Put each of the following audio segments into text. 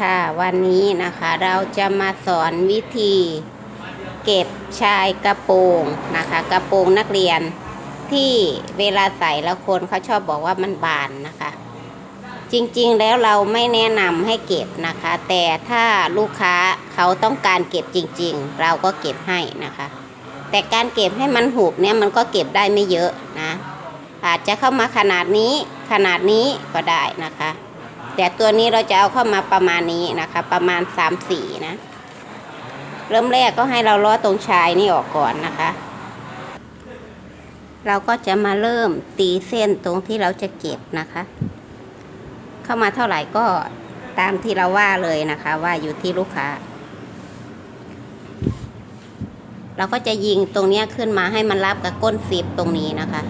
ค่ะ วันนี้นะคะเราจะมาสอนวิธีเก็บชายกระโปรงนะคะ กระโปรงนักเรียนที่เวลาใส่แล้วคนเขาชอบบอกว่ามันบานนะคะ จริงๆแล้วเราไม่แนะนำให้เก็บนะคะ แต่ถ้าลูกค้าเขาต้องการเก็บจริง ๆ เราก็เก็บให้นะคะ แต่การเก็บให้มันหุบเนี่ยมันก็เก็บได้ไม่เยอะนะ อาจจะเข้ามาขนาดนี้ขนาดนี้ก็ได้นะคะ แต่ตัวนี้เราจะเอาเข้ามาประมาณนี้นะคะ ประมาณ3ามสี่นะ เริ่มแรกก็ให้เราล้อตรงชายนี่ออกก่อนนะคะ เราก็จะมาเริ่มตีเส้นตรงที่เราจะเก็บนะคะ เข้ามาเท่าไหร่ก็ตามที่เราว่าเลยนะคะ ว่าอยู่ที่ลูกค้า เราก็จะยิงตรงนี้ขึ้นมาให้มันรับกับก้นฟีบตรงนี้นะคะ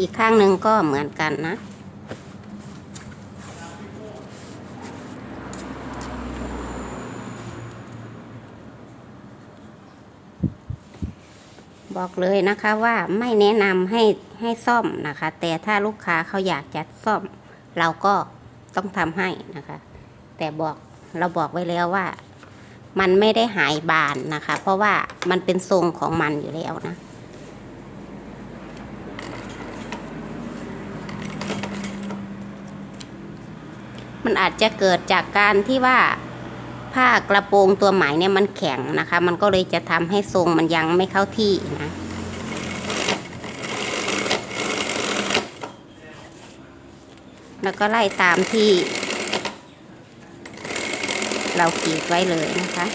อีกข้างหนึ่งก็เหมือนกันนะ บอกเลยนะคะว่าไม่แนะนำให้ให้ซ่อมนะคะ แต่ถ้าลูกค้าเขาอยากจะซ่อม เราก็ต้องทำให้นะคะ แต่บอกเราบอกไว้แล้วว่า มันไม่ได้หายบานนะคะ เพราะว่ามันเป็นทรงของมันอยู่แล้วนะ มันอาจจะเกิดจากการที่ว่าผ้ากระโปรงตัวไหมเนี่ยมันแข็งนะคะ มันก็เลยจะทำให้ทรงมันยังไม่เข้าที่นะแล้วก็ไล่ตามที่ เราขีดไว้เลยนะคะ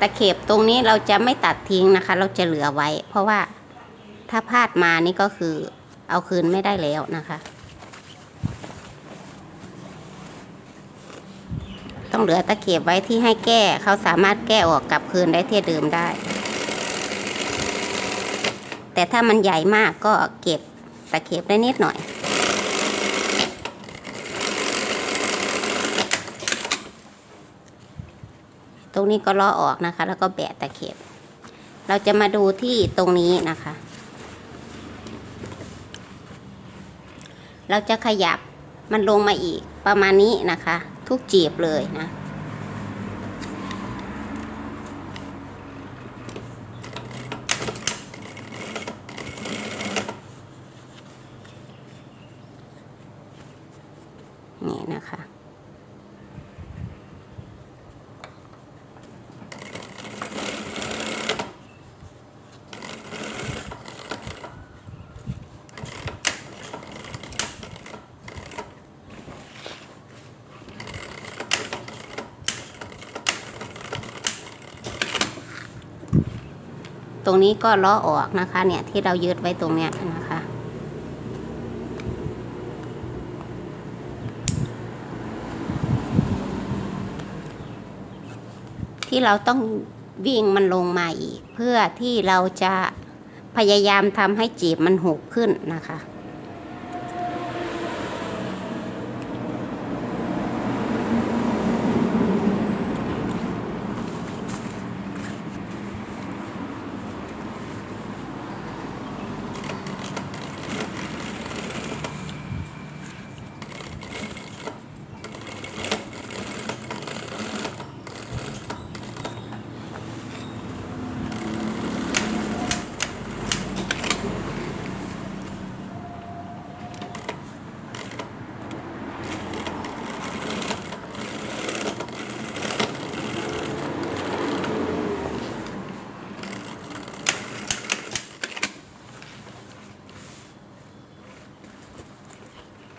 ตะเข็บตรงนี้เราจะไม่ตัดทิ้งนะคะ เราจะเหลือไว้ เพราะว่า ถ้าพลาดมานี่ก็คือเอาคืนไม่ได้แล้วนะคะ ต้องเหลือตะเข็บไว้ที่ให้แก้เขาสามารถแก้ออกกลับคืนได้ที่เดิมได้ แต่ถ้ามันใหญ่มากก็เก็บตะเข็บได้นิดหน่อยตรงนี้ก็ล้อออกนะคะ แล้วก็แบะตะเข็บ เราจะมาดูที่ตรงนี้นะคะ เราจะขยับมันลงมาอีกประมาณนี้นะคะ ทุกจีบเลยนะ นี่นะคะ ตรงนี้ก็ล้อออกนะคะเนี่ยที่เรายืดไว้ตรงเนี้ยนะคะที่เราต้องวิ่งมันลงมาอีก เพื่อที่เราจะพยายามทำให้จีบมันหุบขึ้นนะคะ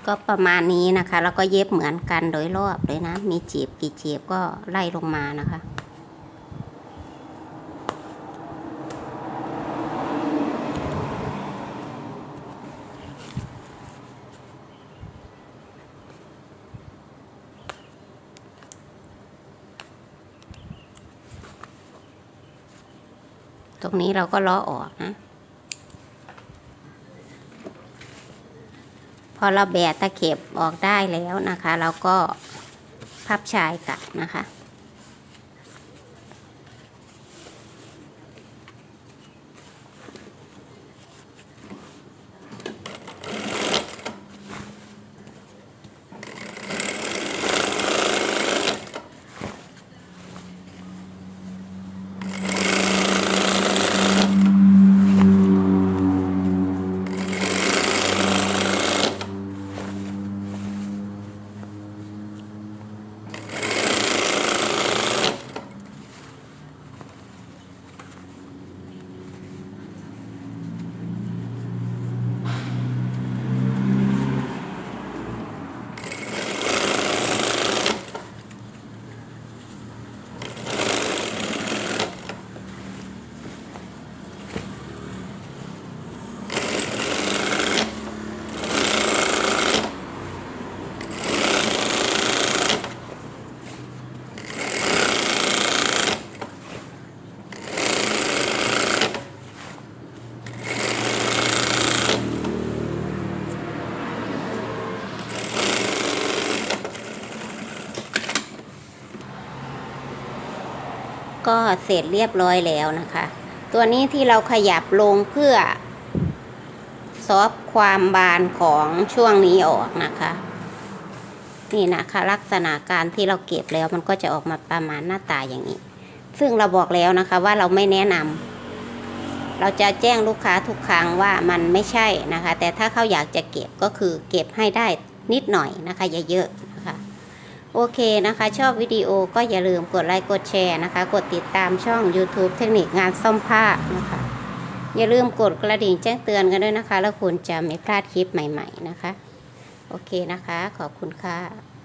ก็ประมาณนี้นะคะ แล้วก็เย็บเหมือนกันโดยรอบเลยนะ มีจีบกี่จีบก็ไล่ลงมานะคะตรงนี้เราก็ล้อออกนะ พอเราแบะตะเข็บออกได้แล้วนะคะ เราก็พับชายกลับนะคะ ก็เสร็จเรียบร้อยแล้วนะคะ ตัวนี้ที่เราขยับลงเพื่อ ซอฟความบานของช่วงนี้ออกนะคะ นี่นะคะลักษณะการที่เราเก็บแล้วมันก็จะออกมาประมาณหน้าตาอย่างนี้ ซึ่งเราบอกแล้วนะคะว่าเราไม่แนะนำเราจะแจ้งลูกค้าทุกครั้งว่ามันไม่ใช่นะคะ แต่ถ้าเขาอยากจะเก็บก็คือเก็บให้ได้นิดหน่อยนะคะอย่าเยอะนะคะ โอเคนะคะ ชอบวิดีโอก็อย่าลืมกดไลค์กดแชร์นะคะ กดติดตามช่อง YouTube เทคนิคงานซ่อมผ้านะคะ อย่าลืมกดกระดิ่งแจ้งเตือนกันด้วยนะคะ แล้วคุณจะไม่พลาดคลิปใหม่ ๆนะคะ โอเคนะคะ ขอบคุณค่ะ